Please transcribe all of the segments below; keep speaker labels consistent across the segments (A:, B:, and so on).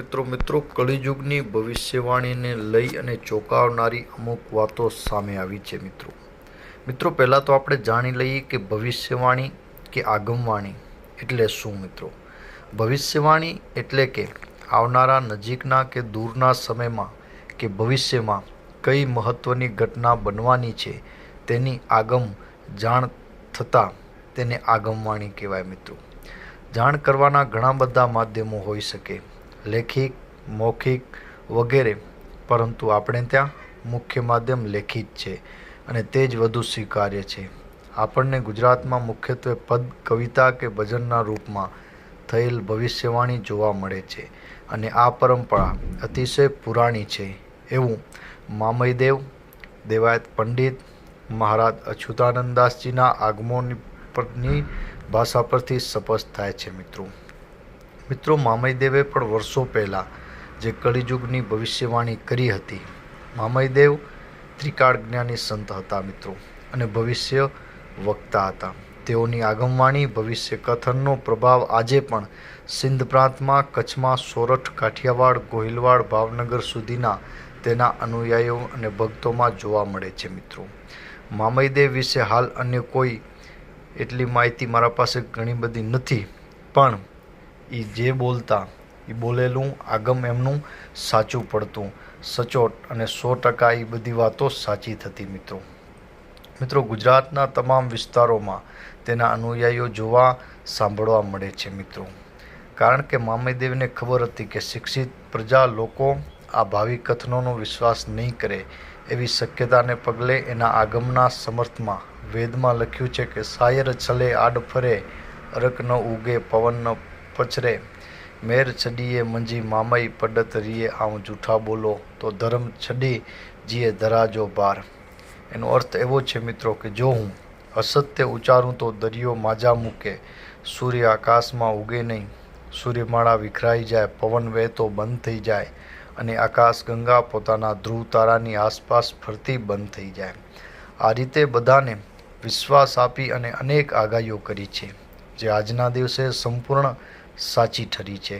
A: મિત્રો મિત્રો કળિયુગની ભવિષ્યવાણીને લઈ અને ચોંકાવનારી અમુક વાતો સામે આવી છે, મિત્રો. મિત્રો, પહેલાં તો આપણે જાણી લઈએ કે ભવિષ્યવાણી કે આગમવાણી એટલે શું, મિત્રો? ભવિષ્યવાણી એટલે કે આવનારા નજીકના કે દૂરના સમયમાં કે ભવિષ્યમાં કઈ મહત્ત્વની ઘટના બનવાની છે તેની આગમ જાણ થતાં તેને આગમવાણી કહેવાય, મિત્રો. જાણ કરવાના ઘણા બધા માધ્યમો હોઈ શકે. લેખિત મૌખિક વગેરે. પરંતુ આપણે ત્યાં મુખ્ય માધ્યમ લેખિત છે અને તે જ વધુ સ્વીકાર્ય છે. આપણને ગુજરાતમાં મુખ્યત્વે પદ, કવિતા કે ભજનના રૂપમાં થયેલ ભવિષ્યવાણી જોવા મળે છે અને આ પરંપરા અતિશય પુરાણી છે. એવું મામયદેવ, દેવાયત પંડિત, મહારાજ અચ્યુતાનંદાસજીના આગમોની ભાષા પરથી સ્પષ્ટ થાય છે મિત્રો. મિત્રો મામયદેવે પણ વર્ષો પહેલાં જે કળિયુગની ભવિષ્યવાણી કરી હતી મામયદેવ ત્રિકાળ જ્ઞાની સંત હતા મિત્રો અને ભવિષ્ય વક્તા હતા. તેઓની આગમવાણી, ભવિષ્ય કથનનો પ્રભાવ આજે પણ સિંધ પ્રાંતમાં કચ્છમાં સોરઠ, કાઠિયાવાડ, ગોહિલવાડ, ભાવનગર સુધીના તેના અનુયાયીઓ અને ભક્તોમાં જોવા મળે છે મિત્રો. મામયદેવ વિશે હાલ અન્ય કોઈ એટલી માહિતી મારા પાસે ઘણી બધી નથી, પણ એ જે બોલતા એ બોલેલું, આગમ એમનું સાચું પડતું. સચોટ અને સો ટકા એ બધી વાતો સાચી થતી મિત્રો. મિત્રો, ગુજરાતના તમામ વિસ્તારોમાં તેના અનુયાયીઓ જોવા સાંભળવા મળે છે મિત્રો. કારણ કે મામયદેવને ખબર હતી કે શિક્ષિત પ્રજા લોકો આ ભાવિ કથનોનો વિશ્વાસ નહીં કરે, એવી શક્યતાને પગલે એના આગમના સમર્થમાં વેદમાં લખ્યું છે કે શાયર છલે આડ ફરે, અરક ન ઉગે, પવન ન પછરે, મેર છડીએ મંજી મામઈ પડત રીએ આમ જૂઠા બોલો, તો ધર્મ છડી જીએ ધરાજો બાર. એનો અર્થ એવો છે મિત્રો કે જો હું અસત્ય ઉચ્ચારું તો દરિયો માજા મૂકે, સૂર્ય આકાશમાં ઉગે નહીં. સૂર્યમાળા વિખરાઈ જાય, પવન વહેતો બંધ થઈ જાય, અને આકાશ ગંગા પોતાના ધ્રુવ તારાની આસપાસ ફરતી બંધ થઈ જાય. આ રીતે બધાને વિશ્વાસ આપી અને અનેક આગાહીઓ કરી છે. જે આજના દિવસે સંપૂર્ણ સાચી ઠરી છે.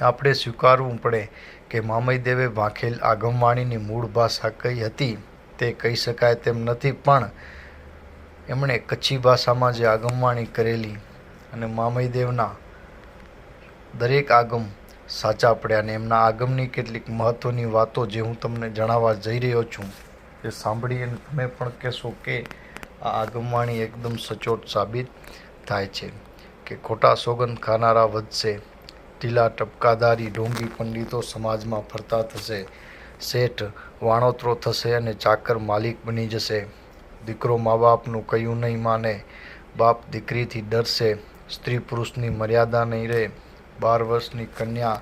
A: આપણે સ્વીકારવું પડે કે મામયદેવે વાંખેલ આગમવાણીની મૂળ ભાષા કઈ હતી તે કહી શકાય તેમ નથી, પણ એમણે કચ્છી ભાષામાં જે આગમવાણી કરેલી અને મામયદેવના દરેક આગમ સાચા પડ્યા અને એમના આગમની કેટલીક મહત્ત્વની વાતો જે હું તમને જણાવવા જઈ રહ્યો છું એ સાંભળી અને તમે પણ કહેશો કે આ આગમવાણી એકદમ સચોટ સાબિત થાય છે. કે ખોટા સોગંદ ખાનારા વધશે. ઢીલા ટપકાદારી ઢોંગી પંડિતો સમાજમાં ફરતા થશે. શેઠ વાણોતરો થશે અને ચાકર માલિક બની જશે. દીકરો મા બાપનું કયું નહીં માને. બાપ દીકરીથી ડરશે. સ્ત્રી પુરુષની મર્યાદા નહીં રહે. બાર વર્ષની કન્યા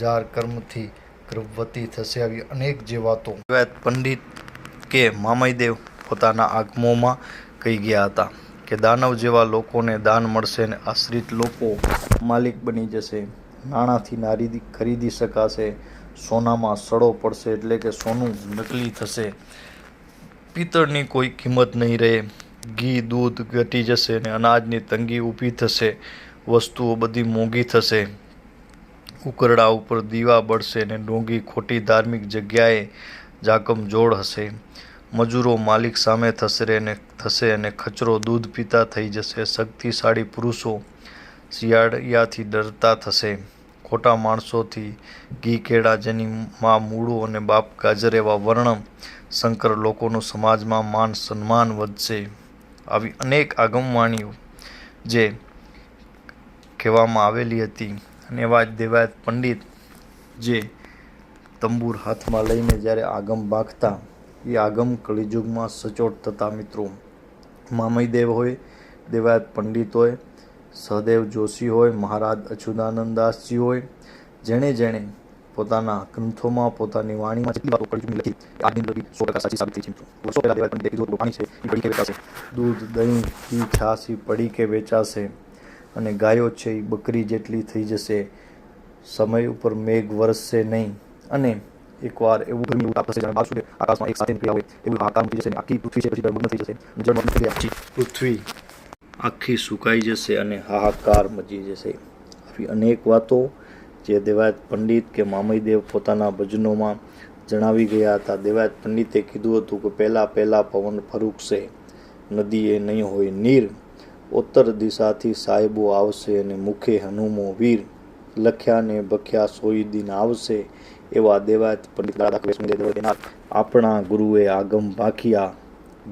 A: જાર કર્મથી ગર્ભવતી થશે આવી અનેક જે વાતો પંડિત કે મામયદેવ પોતાના આગમોમાં કહી ગયા હતા. કે દાનવ જેવા લોકોને દાન મળશે અને આશ્રિત લોકો માલિક બની જશે. નાણાંથી નારી ખરીદી શકાશે. સોનામાં સડો પડશે એટલે કે સોનું નકલી થશે. પિત્તળની કોઈ કિંમત નહીં રહે. ઘી, દૂધ ઘટી જશે અને અનાજની તંગી ઊભી થશે. વસ્તુઓ બધી મોંઘી થશે. ઉકરડા ઉપર દીવા બળશે ને ડોંગી ખોટી ધાર્મિક જગ્યાએ જાકમ જોડ હશે. મજૂરો માલિક સામે થશે ને થશે અને ખચરો દૂધ પીતા થઈ જશે. શક્તિશાળી પુરુષો શિયાળિયાથી ડરતા થશે. ખોટા માણસોથી ઘી કેળા જેની માં મૂળો અને બાપ ગાજર એવા વર્ણ શંકર લોકોનું સમાજમાં માન સન્માન વધશે. આવી અનેક આગમવાણીઓ જે કહેવામાં આવેલી હતી અને એવા જ દેવાયત પંડિત જે તંબુર હાથમાં લઈને જ્યારે આગમ બાંખતા એ આગમ કળિયુગમાં સચોટ થતા મિત્રો. મામયદેવ હોય, દેવાયત પંડિત હોય, સહદેવ જોશી હોય, મહારાજ અછુદાનંદાસજી હોય, જેણે જેણે પોતાના ગ્રંથોમાં, પોતાની વાણીમાં જેટલી વાતો કળિયુગની લખી. આજની લગી સો ટકા સાચી સાબિત થઈ છે વર્ષો પહેલાં દેવાયત પંડિત કીધું પાણી છે, એ પડી કે વેચાશે. દૂધ, દહીં, ઘી, છાશ, પડી કે વેચાશે. અને ગાયો છે, એ બકરી જેટલી થઈ જશે. સમય ઉપર મેઘ વરસશે નહીં. અને એકવાર એવું ગરમી તાપ થશે જાણે બાર આકાશમાં એક સાથે નીકળ્યા હોય, એવું હાહાકાર મૂકી જશે આખી પૃથ્વી છે, પછી ડરમગ્ન થઈ જશે જળમાં થઈ આખી પૃથ્વી આખી સુકાઈ જશે અને હાહાકાર મચી જશે. આવી અનેક વાતો જે દેવાયત પંડિત કે મામઈદેવ પોતાના ભજનોમાં જણાવી ગયા હતા. દેવાયત પંડિતે કીધું હતું કે પહેલાં પહેલાં પવન ફરૂકશે નદીએ નહીં હોય નીર, ઉત્તર દિશાથી સાહેબો આવશે અને મુખે હનુમો વીર લખ્યા ને બખ્યા સોઈ દિન આવશે. એવા દેવાયત પંડિત દાદા દેવદેના આપણા ગુરુએ આગમ ભાખિયા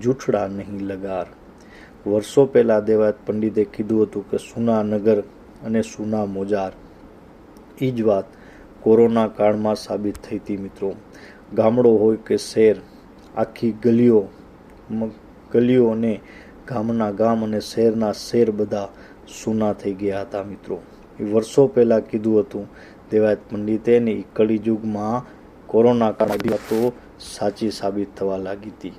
A: જૂઠડા નહીં લગાર. વર્ષો પહેલાં દેવાત પંડિતે કીધું હતું કે સુના નગર અને સુના મોજાર. એ જ વાત કોરોના કાળમાં સાબિત થઈ હતી મિત્રો. ગામડો હોય કે શહેર, આખી ગલીઓ ગલીઓ અને ગામના ગામ અને શહેરના શહેર બધા સૂના થઈ ગયા હતા મિત્રો. એ વર્ષો પહેલાં કીધું હતું દેવાયત પંડિતે ને યુગમાં કળિયુગમાં કોરોના કાળ વાતો સાચી સાબિત થવા લાગી હતી.